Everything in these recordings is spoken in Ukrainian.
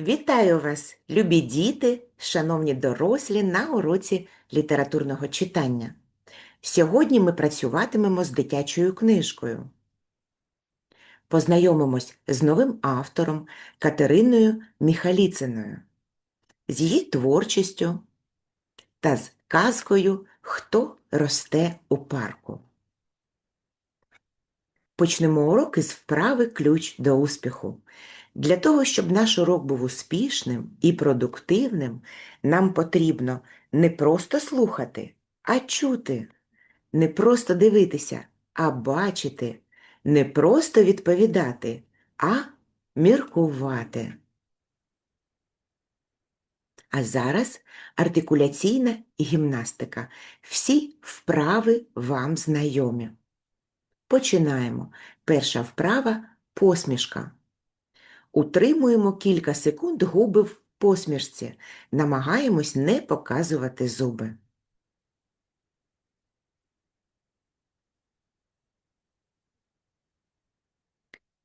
Вітаю вас, любі діти, шановні дорослі, на уроці літературного читання. Сьогодні ми працюватимемо з дитячою книжкою. Познайомимось з новим автором Катериною Міхаліциною, з її творчістю та з казкою Хто росте у парку. Почнемо урок із вправи ключ до успіху. Для того, щоб наш урок був успішним і продуктивним, нам потрібно не просто слухати, а чути, не просто дивитися, а бачити, не просто відповідати, а міркувати. А зараз артикуляційна гімнастика. Всі вправи вам знайомі. Починаємо. Перша вправа посмішка. Утримуємо кілька секунд губи в посмішці. Намагаємось не показувати зуби.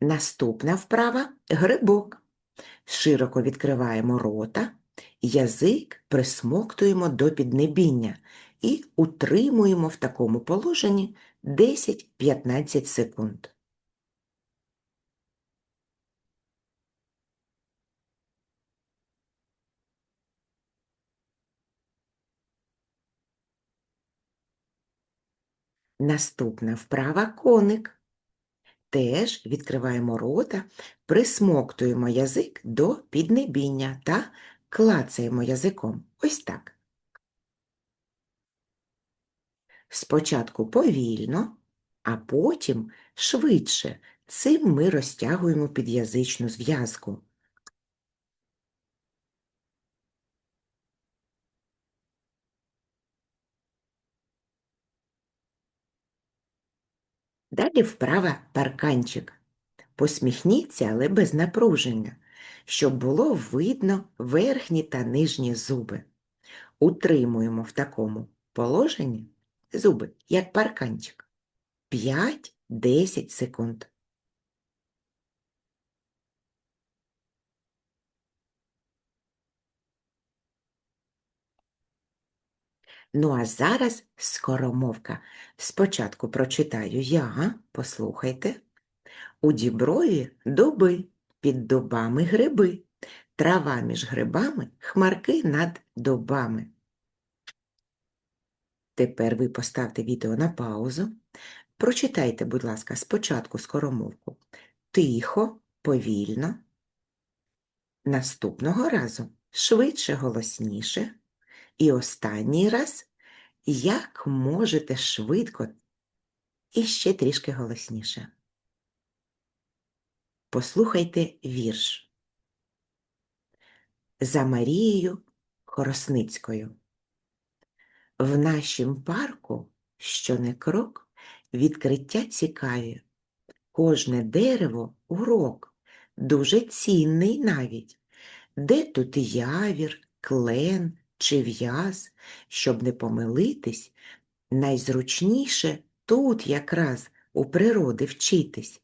Наступна вправа грибок. Широко відкриваємо рота, язик присмоктуємо до піднебіння і утримуємо в такому положенні 10-15 секунд. Наступна вправа коник. Теж відкриваємо рота, присмоктуємо язик до піднебіння та клацаємо язиком. Ось так. Спочатку повільно, а потім швидше. Цим ми розтягуємо під'язичну зв'язку. Далі вправа парканчик. Посміхніться, але без напруження, щоб було видно верхні та нижні зуби. Утримуємо в такому положенні зуби, як парканчик. 5-10 секунд. Ну а зараз скоромовка. Спочатку прочитаю я, послухайте. У діброві дуби, під дубами гриби, трава між грибами, хмарки над дубами. Тепер ви поставте відео на паузу. Прочитайте, будь ласка, спочатку скоромовку. Тихо, повільно. Наступного разу швидше, голосніше. І останній раз, як можете швидко і ще трішки голосніше. Послухайте вірш. За Марією Хоросницькою. В нашім парку, що не крок, відкриття цікаві. Кожне дерево урок, дуже цінний навіть. Де тут явір, клен чи в'яз, щоб не помилитись, найзручніше тут якраз у природи вчитись,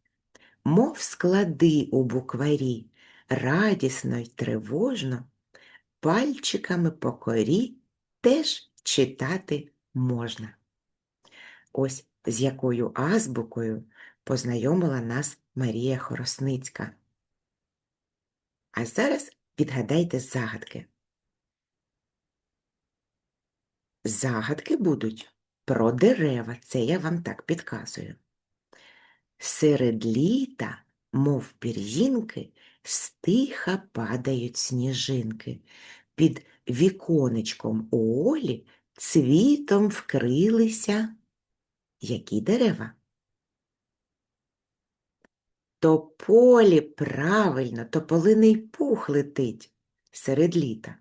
мов склади у букварі, радісно й тривожно, пальчиками по корі теж читати можна. Ось з якою азбукою познайомила нас Марія Хоросницька. А зараз відгадайте загадки. Загадки будуть про дерева, це я вам так підказую. Серед літа, мов пір'їнки, стиха падають сніжинки. Під віконечком у Олі цвітом вкрилися які дерева? Тополі правильно, тополиний пух летить серед літа.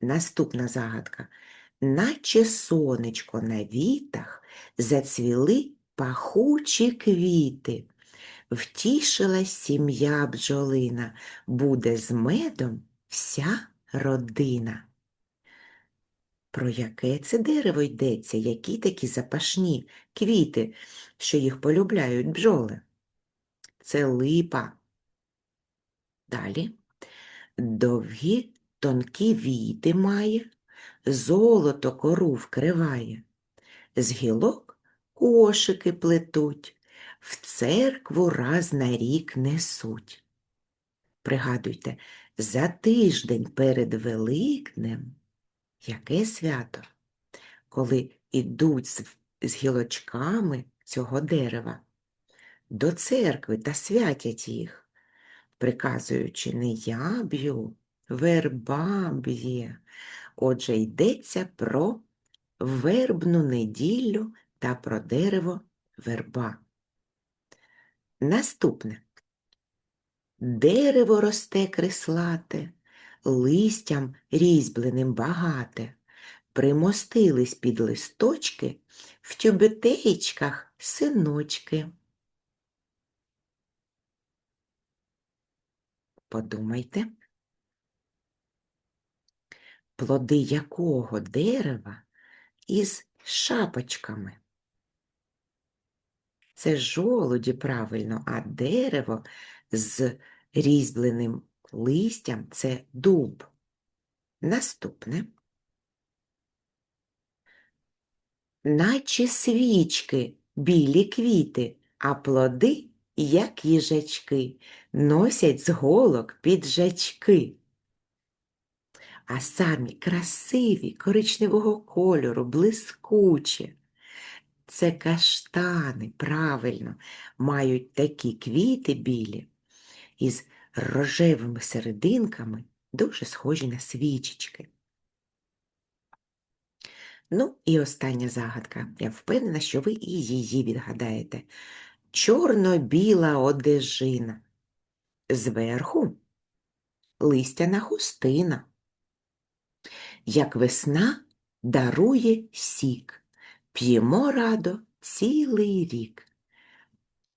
Наступна загадка. Наче сонечко на вітах зацвіли пахучі квіти. Втішилась сім'я бджолина, буде з медом вся родина. Про яке це дерево йдеться, які такі запашні квіти, що їх полюбляють бджоли? Це липа. Далі. Довгі тонкі віти має, золото кору вкриває. З гілок кошики плетуть, в церкву раз на рік несуть. Пригадуйте, за тиждень перед Великднем яке свято, коли ідуть з, з гілочками цього дерева до церкви та святять їх, приказуючи не я б'ю. Отже, йдеться про вербну неділю та про дерево верба. Наступне. Дерево росте крислате, листям різьбленим багате, примостились під листочки в тюбетеєчках синочки. Подумайте, плоди якого дерева із шапочками? Це жолуді правильно, а дерево з різьбленим листям це дуб. Наступне. Наче свічки білі квіти, а плоди, як їжачки, носять з голок піджачки. А самі красиві коричневого кольору, блискучі. Це каштани, правильно, мають такі квіти білі із рожевими серединками, дуже схожі на свічечки. Ну і остання загадка. Я впевнена, що ви і її відгадаєте. Чорно-біла одежина. Зверху листяна хустина. Як весна дарує сік, п'ємо радо цілий рік.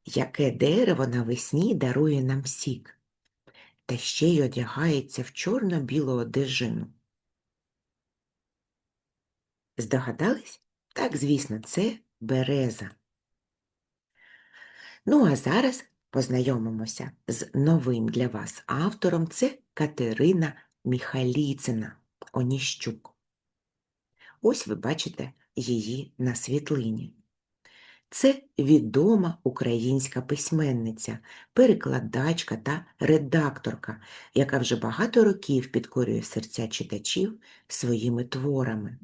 Яке дерево навесні дарує нам сік, та ще й одягається в чорно-білу одежину. Здогадались? Так, звісно, це береза. Ну, а зараз познайомимося з новим для вас автором це Катерина Міхаліцина Оніщук. Ось ви бачите її на світлині. Це відома українська письменниця, перекладачка та редакторка, яка вже багато років підкорює серця читачів своїми творами.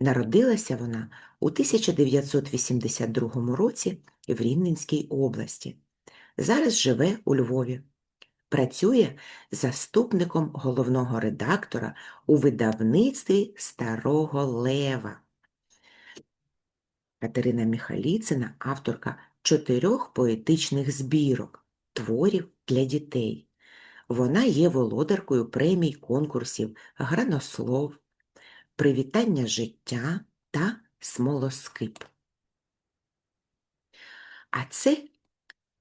Народилася вона у 1982 році в Рівненській області. Зараз живе у Львові. Працює заступником головного редактора у видавництві Старого Лева. Катерина Міхаліцина авторка чотирьох поетичних збірок, творів для дітей. Вона є володаркою премій конкурсів Гранослов, Привітання життя та Смолоскип. А це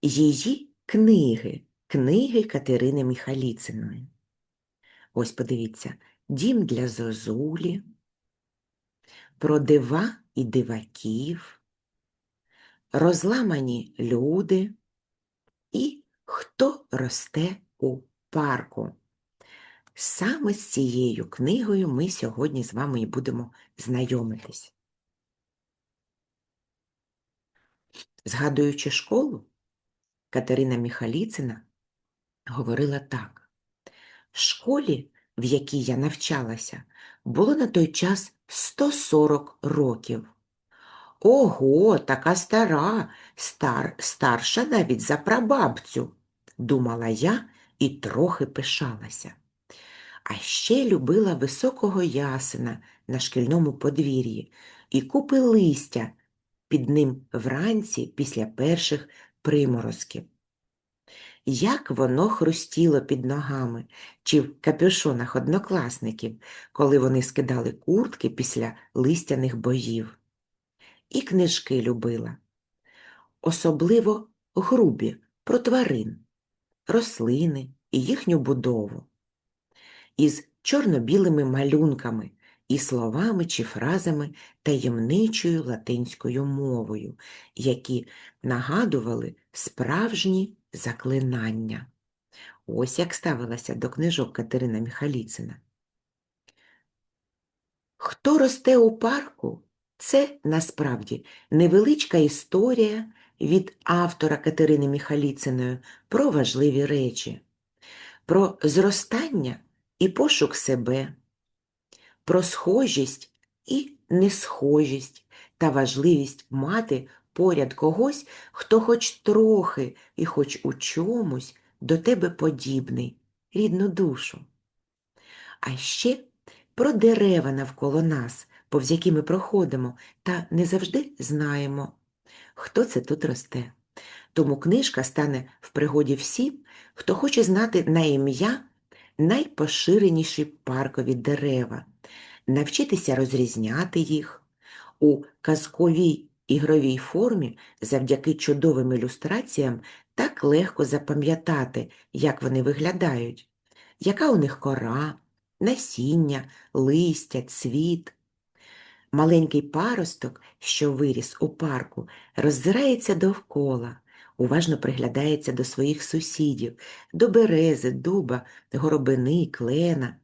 її книги, книги Катерини Міхаліциної. Ось подивіться, Дім для Зозулі, Про дива і диваків, Розламані люди і Хто росте у парку. Саме з цією книгою ми сьогодні з вами і будемо знайомитись. Згадуючи школу, Катерина Міхаліцина говорила так: в школі, в якій я навчалася, було на той час 140 років. Ого, така стара, стар, старша навіть за прабабцю, думала я і трохи пишалася. А ще любила високого ясена на шкільному подвір'ї і купи листя під ним вранці після перших приморозків. Як воно хрустіло під ногами чи в капюшонах однокласників, коли вони скидали куртки після листяних боїв. І книжки любила, особливо грубі про тварин, рослини і їхню будову із чорно-білими малюнками і словами чи фразами таємничою латинською мовою, які нагадували справжні заклинання. Ось як ставилася до книжок Катерина Міхаліцина. Хто росте у парку? Це насправді невеличка історія від автора Катерини Міхаліциної про важливі речі, про зростання і пошук себе, про схожість і несхожість та важливість мати поряд когось, хто хоч трохи і хоч у чомусь до тебе подібний, рідну душу. А ще про дерева навколо нас, повз які ми проходимо, та не завжди знаємо, хто це тут росте. Тому книжка стане в пригоді всім, хто хоче знати на ім'я найпоширеніші паркові дерева, навчитися розрізняти їх у казковій ігровій формі завдяки чудовим ілюстраціям так легко запам'ятати, як вони виглядають, яка у них кора, насіння, листя, цвіт. Маленький паросток, що виріс у парку, роззирається довкола, уважно приглядається до своїх сусідів, до берези, дуба, горобини, клена,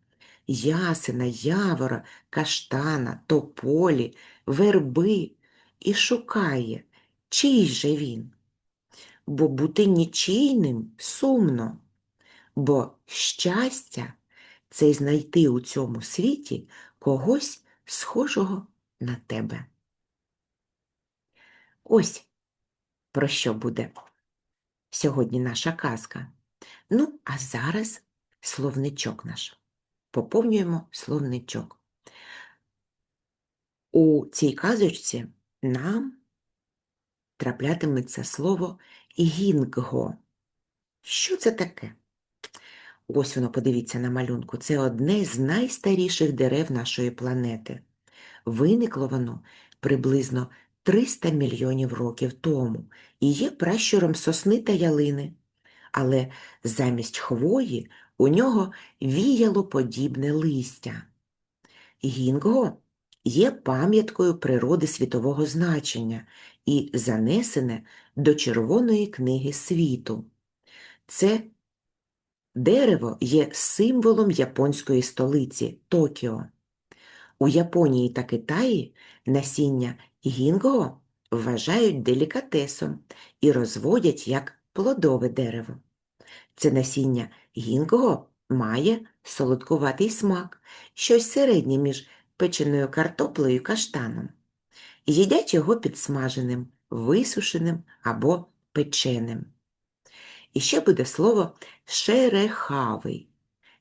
ясена, явора, каштана, тополі, верби і шукає, чий же він. Бо бути нічийним сумно, бо щастя це знайти у цьому світі когось схожого на тебе. Ось про що буде сьогодні наша казка. Ну, а зараз словничок наш. Поповнюємо словничок. У цій казочці нам траплятиметься слово гінго. Що це таке? Ось воно, подивіться на малюнку, це одне з найстаріших дерев нашої планети. Виникло воно приблизно 300 мільйонів років тому і є пращуром сосни та ялини. Але замість хвої у нього віяло подібне листя. Гінго є пам'яткою природи світового значення і занесене до Червоної книги світу. Це дерево є символом японської столиці Токіо. У Японії та Китаї насіння гінго вважають делікатесом і розводять як плодове дерево. Це насіння гінго має солодкуватий смак, щось середнє між печеною картоплею і каштаном. Їдять його підсмаженим, висушеним або печеним. І ще буде слово шерехавий.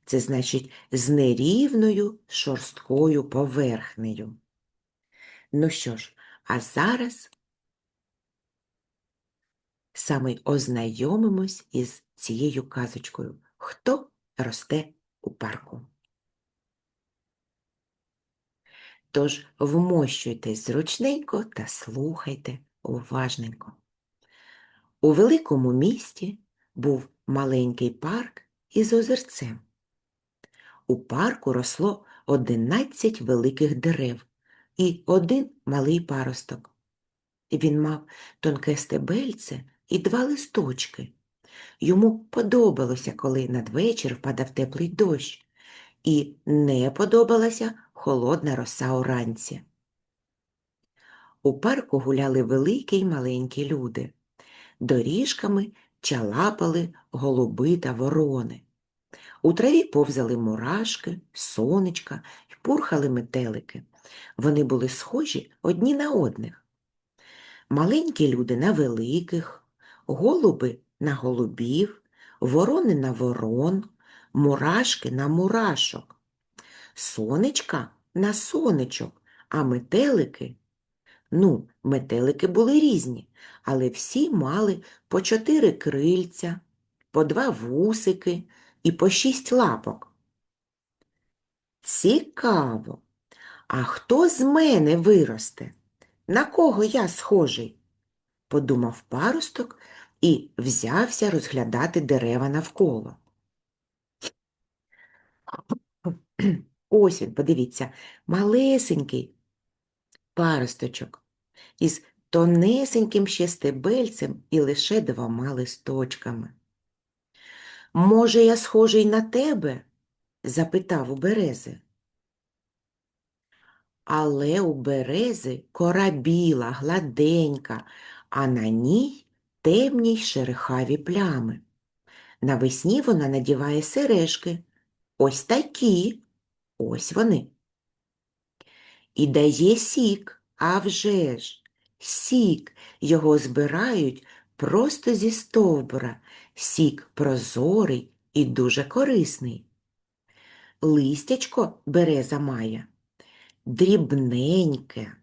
Це значить з нерівною шорсткою поверхнею. Ну що ж, а зараз саме ознайомимось із цією казочкою. Хто росте у парку? Тож вмощуйтесь зручненько та слухайте уважненько. У великому місті був маленький парк із озерцем. У парку росло 11 великих дерев і один малий паросток. Він мав тонке стебельце і два листочки. Йому подобалося, коли надвечір впадав теплий дощ, і не подобалася холодна роса уранці. У парку гуляли великі й маленькі люди. Доріжками чалапали голуби та ворони. У траві повзали мурашки, сонечка й пурхали метелики. Вони були схожі одні на одних. Маленькі люди на великих, голуби на голубів, ворони на ворон, мурашки на мурашок, сонечка на сонечок, а метелики. Ну, метелики були різні, але всі мали по чотири крильця, по два вусики і по шість лапок. Цікаво. А хто з мене виросте? На кого я схожий? подумав паросток і взявся розглядати дерева навколо. Ось він, подивіться, малесенький паросточок із тонесеньким ще стебельцем і лише двома листочками. Може, я схожий на тебе? запитав у берези. Але у берези кора біла, гладенька, а на ній темні й шерехаві плями. Навесні вона надіває сережки. Ось такі. Ось вони. І дає сік, а вже ж. Сік його збирають просто зі стовбура. Сік прозорий і дуже корисний. Листячко береза має дрібненьке,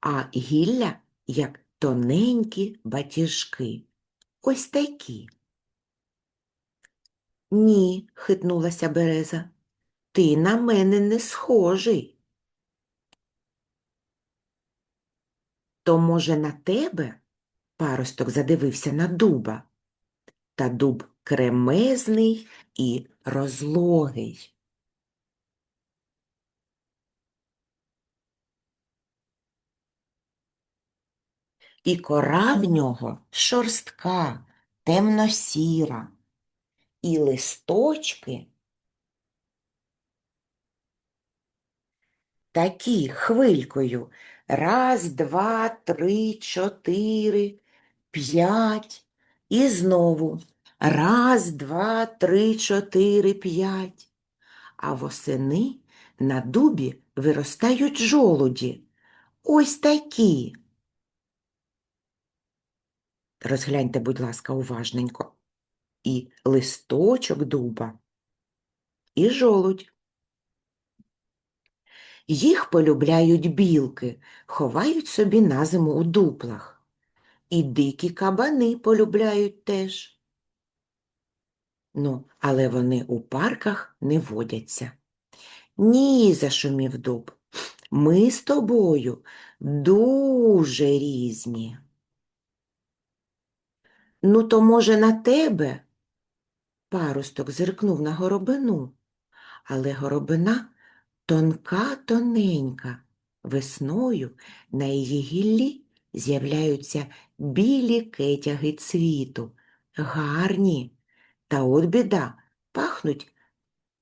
а гілля як тоненькі батіжки. Ось такі. Ні, хитнулася береза, ти на мене не схожий. То, може, на тебе? Паросток задивився на дуба. Та дуб кремезний і розлогий. І кора в нього шорстка, темно-сіра, і листочки такі хвилькою. Раз, два, три, чотири, п'ять. І знову раз, два, три, чотири, п'ять. А восени на дубі виростають жолуді. Ось такі. Розгляньте, будь ласка, уважненько. І листочок дуба, і жолудь. Їх полюбляють білки, ховають собі на зиму у дуплах. І дикі кабани полюбляють теж. Ну, але вони у парках не водяться. Ні, зашумів дуб. Ми з тобою дуже різні. Ну, то, може, на тебе? Паросток зиркнув на горобину, але горобина тонка, тоненька. Весною на її гіллі з'являються білі кетяги цвіту, гарні, та от біда, пахнуть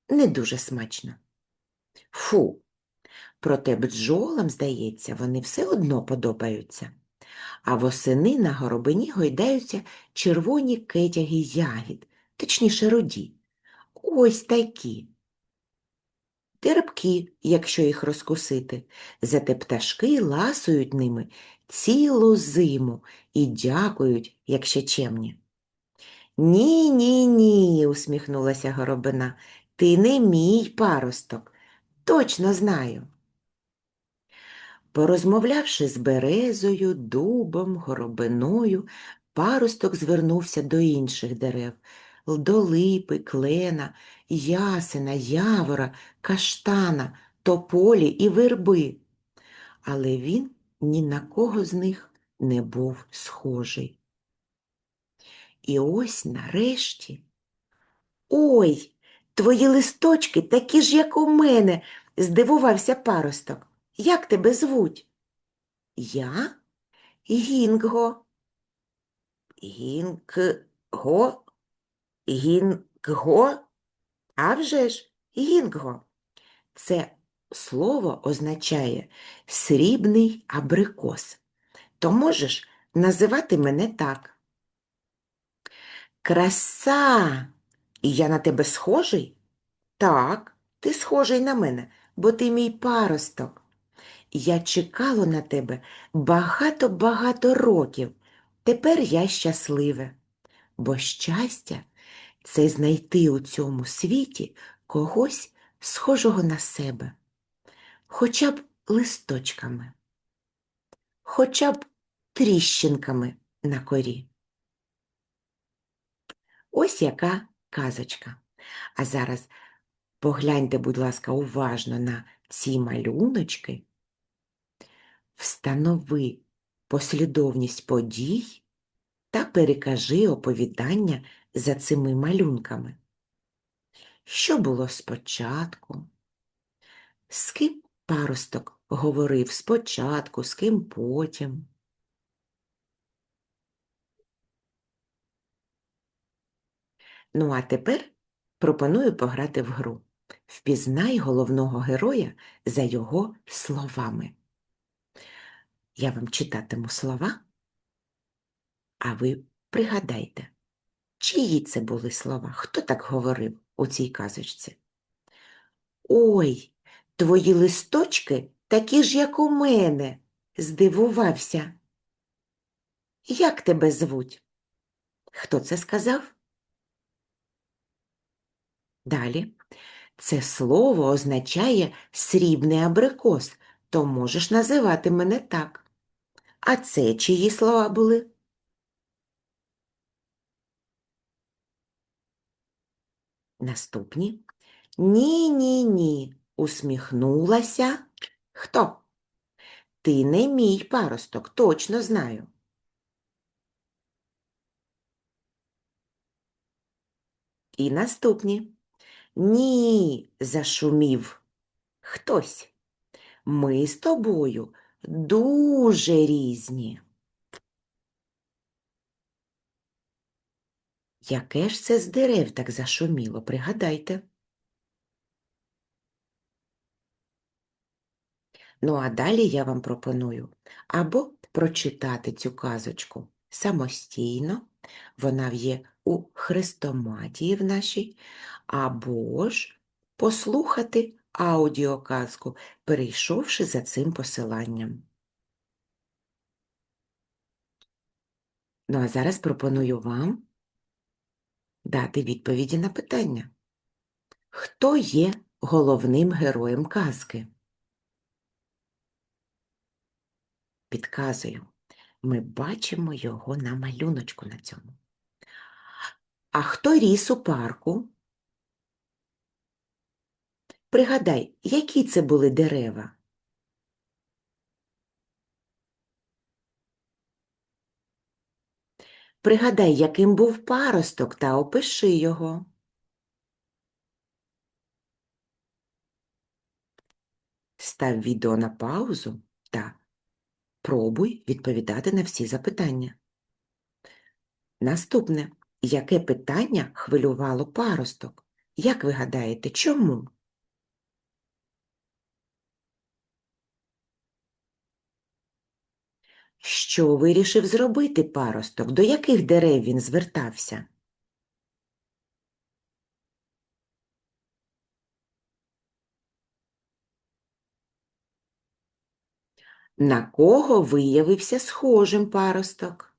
не дуже смачно. Фу, проте бджолам, здається, вони все одно подобаються. А восени на горобині гойдаються червоні кетяги ягід, точніше руді. Ось такі. Терпкі, якщо їх розкусити, зате пташки ласують ними цілу зиму і дякують, як ще чемні. Ні, ні, ні, усміхнулася горобина, ти не мій паросток, точно знаю. Порозмовлявши з березою, дубом, горобиною, паросток звернувся до інших дерев до липи, клена, ясена, явора, каштана, тополі і верби. Але він ні на кого з них не був схожий. І ось нарешті. Ой, твої листочки такі ж, як у мене, здивувався паросток. Як тебе звуть? Я Гінгго. Гінгго? Гінгго? А вже ж, гінгго. Це слово означає срібний абрикос. То можеш називати мене так. Краса! І я на тебе схожий? Так, ти схожий на мене, бо ти мій паросток. Я чекала на тебе багато-багато років. Тепер я щасливе, бо щастя це знайти у цьому світі когось схожого на себе, хоча б листочками, хоча б тріщинками на корі. Ось яка казочка. А зараз погляньте, будь ласка, уважно на ці малюночки. Встанови послідовність подій та перекажи оповідання за цими малюнками. Що було спочатку? З ким паросток говорив спочатку, з ким потім? Ну а тепер пропоную пограти в гру. Впізнай головного героя за його словами. Я вам читатиму слова, а ви пригадайте, чиї це були слова? Хто так говорив у цій казочці? Ой, твої листочки такі ж, як у мене, здивувався. Як тебе звуть? Хто це сказав? Далі. Це слово означає срібний абрикос, то можеш називати мене так. А це чиї слова були? Наступні. Ні, ні, ні, усміхнулася. Хто? Ти не мій паросток, точно знаю. І наступні. Ні, зашумів хтось. Ми з тобою дуже різні. Яке ж це з дерев так зашуміло, пригадайте. Ну, а далі я вам пропоную або прочитати цю казочку самостійно, вона є у хрестоматії в нашій, або ж послухати аудіоказку, перейшовши за цим посиланням. Ну, а зараз пропоную вам дати відповіді на питання. Хто є головним героєм казки? Підказую, ми бачимо його на малюночку на цьому. А хто ріс у парку? Пригадай, які це були дерева? Пригадай, яким був паросток та опиши його. Став відео на паузу та пробуй відповідати на всі запитання. Наступне. Яке питання хвилювало паросток? Як ви гадаєте, чому? Що вирішив зробити паросток? До яких дерев він звертався? На кого виявився схожим паросток?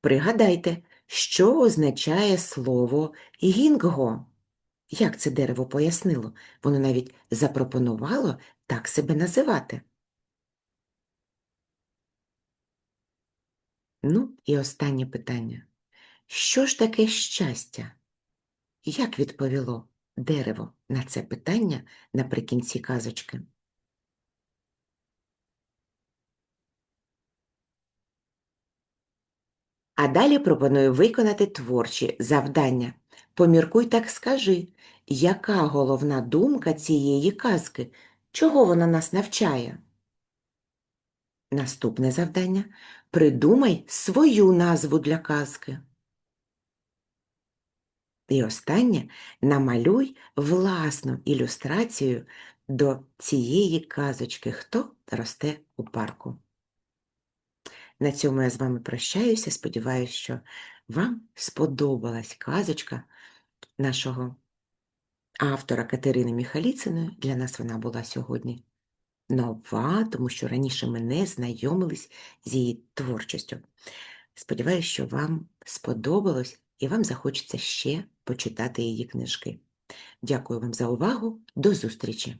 Пригадайте, що означає слово гінгго? Як це дерево пояснило? Воно навіть запропонувало так себе називати. Ну, і останнє питання. Що ж таке щастя? Як відповіло дерево на це питання наприкінці казочки? А далі пропоную виконати творчі завдання. Поміркуй так скажи, яка головна думка цієї казки? Чого вона нас навчає? Наступне завдання придумай свою назву для казки. І останнє намалюй власну ілюстрацію до цієї казочки, хто росте у парку. На цьому я з вами прощаюся. Сподіваюся, що вам сподобалась казочка нашого автора Катерини Міхаліциної. Для нас вона була сьогодні нова, тому що раніше ми не знайомились з її творчістю. Сподіваюся, що вам сподобалось і вам захочеться ще почитати її книжки. Дякую вам за увагу. До зустрічі!